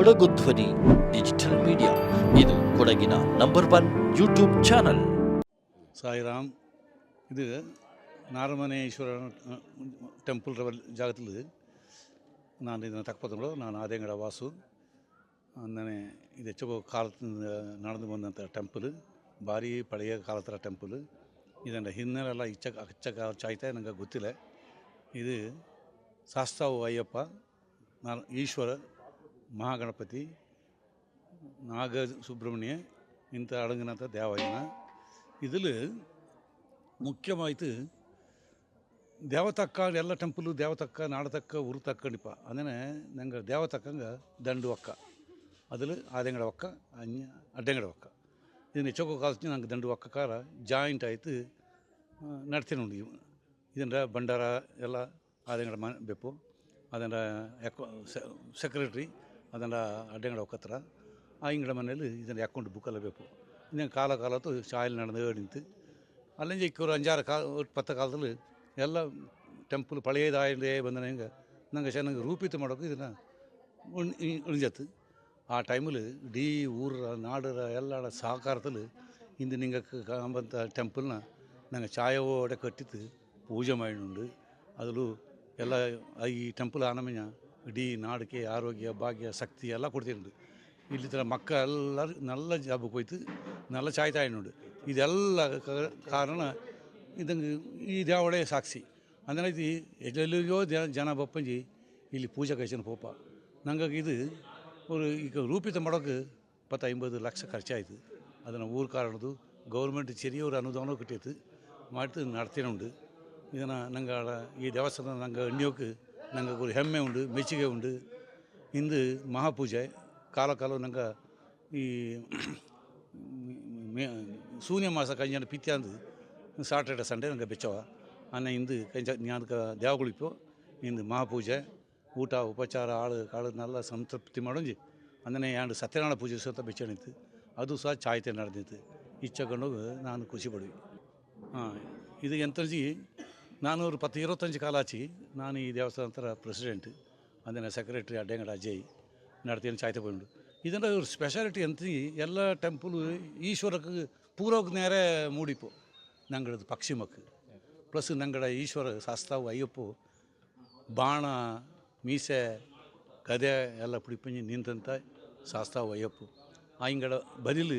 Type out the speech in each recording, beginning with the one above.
ಕೊಡಗು ಧ್ವನಿ, digital media. ಇದು ಕೊಡಗಿನ number one YouTube channel. Sairam, ಇದು ನಾರಮನೇಶ್ವರ ಟೆಂಪಲ್ ಜಾಗದಲ್ಲಿ ನಾನು ಇದನ್ನು ತಕ್ಕಪದಗಳು ನಾನು ಆದೇಂಗಡ ವಾಸು. ಅಂದನೆ ಇದು ಹೆಚ್ಚು ಕಾಲದಿಂದ ನಡೆದು ಬಂದಂಥ ಟೆಂಪಲ್. ಭಾರಿ ಪಳೆಯ ಕಾಲದ ಟೆಂಪಲ್. ಇದನ್ನು ಹಿನ್ನೆಲೆಲ್ಲ ಇಚ್ಚ, ಅಚ್ಚ ಚಾಯ್ತಾ ನನಗೆ ಗೊತ್ತಿಲ್ಲ. ಇದು ಸಾಸ್ತಾವು ಅಯ್ಯಪ್ಪ ನಾನು ಈಶ್ವರ ಮಹಾಗಣಪತಿ ನಾಗ ಸುಬ್ರಹ್ಮಣ್ಯ ಇಂಥ ಅಡಂಗಿನಂಥ ದೇವಾಯನ இதில் முக்கியமாயிட்டு தேவத்தக்கா ಎಲ್ಲ ಟೆಂಪಲು ದೇವತಕ್ಕ ನಾಡತಕ್ಕ ಉರುತಕ್ಕಣಿಪ ಅಂದರೆ ನಂಗೆ ದೇವತಕ್ಕಂಗ ದಂಡು ಒಕ್ಕ அதில் ಆದಂಗಡ ಒಕ್ಕ ಅನ್ಯ ಅಡ್ಡಂಗಡ ಒಕ್ಕ ಇದನ್ನು ಹೆಚ್ಚೋಕೋ ಕಾಲಕ್ಕೆ ನಂಗೆ ದಂಡು ಒಕ್ಕ ಕಾರ ಜಾಯಿಂಟ್ ಆಯಿತು ನಡ್ತೀನಿ ಉಂಡು ಇದನ್ನ ಬಂಡಾರ ಎಲ್ಲ ಆದಂಗಡ ಮ ಬೆಪ್ಪು ಅದನ್ನ ಎಕೊ ಸೆಕ್ರೆಟ್ರಿ ಅದನ್ನು ಅಡ್ಡಂಗಡ ಒಕ್ಕತ್ರ ಆ ಇಂಗಡ ಮನೆಯಲ್ಲಿ ಇದನ್ನು ಅಕೌಂಟ್ ಬುಕ್ಕಲ್ಲ ಬೇಕು ಇನ್ನೇನು ಕಾಲ ಕಾಲ ಹೊತ್ತು ಶಾಯಲ್ ನಡೆದು ನಿಂತು. ಅಲ್ಲಿಂದ ಇಕ್ಕೂರು ಅಂಜಾರು ಕಾ ಪತ್ತ ಕಾಲದಲ್ಲಿ ಎಲ್ಲ ಟೆಂಪಲ್ ಪಳೆಯದಾಯೇ ಬಂದನ ಹೆಂಗೆ? ನಂಗೆ ಚೆನ್ನಾಗಿ ರೂಪಿತ ಮಾಡೋಕೆ ಇದನ್ನು ಉಣ್ ಉಳಿಜತ್ತು ಆ ಟೈಮಲ್ಲಿ ಇಡೀ ಊರ, ನಾಡರ ಎಲ್ಲ ಸಹಕಾರದಲ್ಲಿ ಹಿಂದೆ ನಿಂಗೆ ಕಾಂಬಂಥ ಟೆಂಪಲ್ನ ನಂಗೆ ಛಾಯವೋಡೆ ಕಟ್ಟಿತ್ತು. ಪೂಜೆ ಮಾಡಿಕೊಂಡು. ಅದರಲ್ಲೂ ಎಲ್ಲ ಈ ಟೆಂಪಲ್ ಆನಮಿನ ಇಡೀ ನಾಡಿಗೆ ಆರೋಗ್ಯ, ಭಾಗ್ಯ, ಶಕ್ತಿ ಎಲ್ಲ ಕೊಡ್ತೀನಿ ಇಲ್ಲಿ ಥರ ಮಕ್ಕಳೆಲ್ಲರೂ ನಲ್ಲ ಜಾಬಕ್ಕೆ ಹೋಯ್ತು, ನಲ್ಲ ಚಾಯ್ತಾಯಿನುಂಡು ಇದೆಲ್ಲ ಕಾರಣ ಇದಂಗೆ ಈ ದೇವಳೇ ಸಾಕ್ಷಿ. ಅಂದ್ರೆ ಇದು ಎಲ್ಲೆಲ್ಲಿಯೋ ಜನ ಬಪ್ಪಂಜಿ ಇಲ್ಲಿ ಪೂಜೆ ಕೈಸನ್ ಪೋಪ. ನಂಗಾಗಿ ಇದು ಅವರು ಈಗ ರೂಪಿತ ಮಾಡೋಕೆ ಪತ್ತ ಐಂಬತ್ತು ಲಕ್ಷ ಖರ್ಚಾಯಿತು. ಅದನ್ನು ಊರು ಕಾರಣದ್ದು, ಗೌರ್ಮೆಂಟ್ ಚೆರಿಯವ್ರ ಅನುದಾನ ಕಿಟ್ಟಿತ್ತು. ಮಾಡ್ತು ಉಂಡು ಇದನ್ನು ನಂಗೆ ಈ ದೇವಸ್ಥಾನ ನಂಗೆ ಎಣ್ಣಿಯೋಕೆ ನಂಗೆ ಗುರು ಹೆಮ್ಮೆ ಉಂಡು ಮೆಚ್ಚುಗೆ ಉಂಡು ಇಂದು ಮಹಾಪೂಜೆ ಕಾಲ ಕಾಲ ನಂಗೆ ಈ ಶೂನ್ಯ ಮಾಸ ಕಂಜನ ಪಿತ್ಯಾಂದು ಸಾಟರ್ಡೆ ಸಂಡೆ ನಂಗೆ ಬೆಚ್ಚವ ಅನ್ನ ಇಂದು ಕಂಜ ಜ್ಞಾನಕ ದೇವಗುಳಿಪು ಇಂದು ಮಹಾಪೂಜೆ, ಊಟ, ಉಪಚಾರ ಆಳು ಕಾಳನ್ನೆಲ್ಲ ಸಂತೃಪ್ತಿ ಮಾಡೋಂಜಿ. ಅಂದರೆ ಎರಡು ಸತ್ಯನಾರಾಯಣ ಪೂಜೆ ಸತ ಬೆಚ್ಚಣಿತ್ತು ಅದು ಸಹ ಚಾಯ್ತೆ ನಡೆದಿತ್ತು. ಇಚ್ಛಕೊಂಡು ನಾನು ಖುಷಿ ಪಡುವೆ. ಹಾಂ, ಇದು ಎಂತರ್ಜಿ ನಾನು ஒரு பத்து இருபத்தஞ்சி காலாச்சு நான் ಈ ದೇವಸ್ಥಾನದ ಪ್ರೆಸಿಡೆಂಟ್ ಅಂದರೆ ಸೆಕ್ರೆಟರಿ ಅಡ್ಡೆಂಗಡ ಅಜಯ್ ನಡ್ತೀನಿ ಚಾಯ್ತೆ ಬಂದು ಇದರ ஒரு ಸ್ಪೆಷಾಲಿಟಿ ಅಂತ ಎಲ್ಲ ಟೆಂಪಲ್ ಈಶ್ವರಕ್ಕೆ ಪೂರ್ವಕ್ಕೆ ನೇರೆ ಮೂಡಿಪು ನಂಗಡದು ಪಶ್ಚಿಮಕ್ಕೆ ಪ್ಲಸ್ ನಂಗಡ ಈಶ್ವರ ಶಾಸ್ತಾವು ಅಯ್ಯಪ್ಪು ಬಾಣ ಮೀಸೆ ಗದೆ ಎಲ್ಲ ಪುಡಿಪಂಜಿ ನಿಂತಂತ ಶಾಸ್ತಾವು ಅಯ್ಯಪ್ಪು ಆ ಇಂಗಡ ಬದಿಲು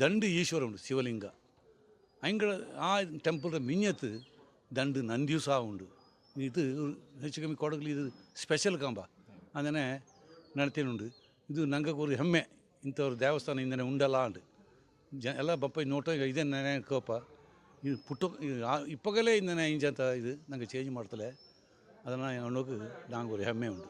ದಂಡು ಈಶ್ವರ ಉಂಡು ಶಿವಲಿಂಗ ಅಂಗಡ ಆ ಟೆಂಪಲ್ ಮಿಂಜತ್ತು ನಂದಿಯೂ ಸಹ ಉಂಡು. ಇದು ಹೆಚ್ಚು ಕಮ್ಮಿ ಕೊಡಗಲಿ ಇದು ಸ್ಪೆಷಲ್ ಕಂಬ. ಅಂದರೆ ನಡತೇನುಂಡು ಇದು ನಂಗೆ ಒಂದು ಹೆಮ್ಮೆ. ಇಂಥವ್ರ ದೇವಸ್ಥಾನ ಇಂದನೆ ಉಂಡಲ್ಲ ಅಂಡು ಜ, ಎಲ್ಲ ಬಪ್ಪ ನೋಟ ಇದೇ ನೆನೆ ಕೋಪ. ಇದು ಪುಟ್ಟ ಇಪ್ಪಗಲೇ ಇಂದನೆ ಇಂಜಂತ ಇದು ನಂಗೆ ಚೇಂಜ್ ಮಾಡ್ತಲೆ. ಅದನ್ನು ಅನ್ನೋಕೆ ನಂಗೆ ಒಂದು ಹೆಮ್ಮೆ ಉಂಟು.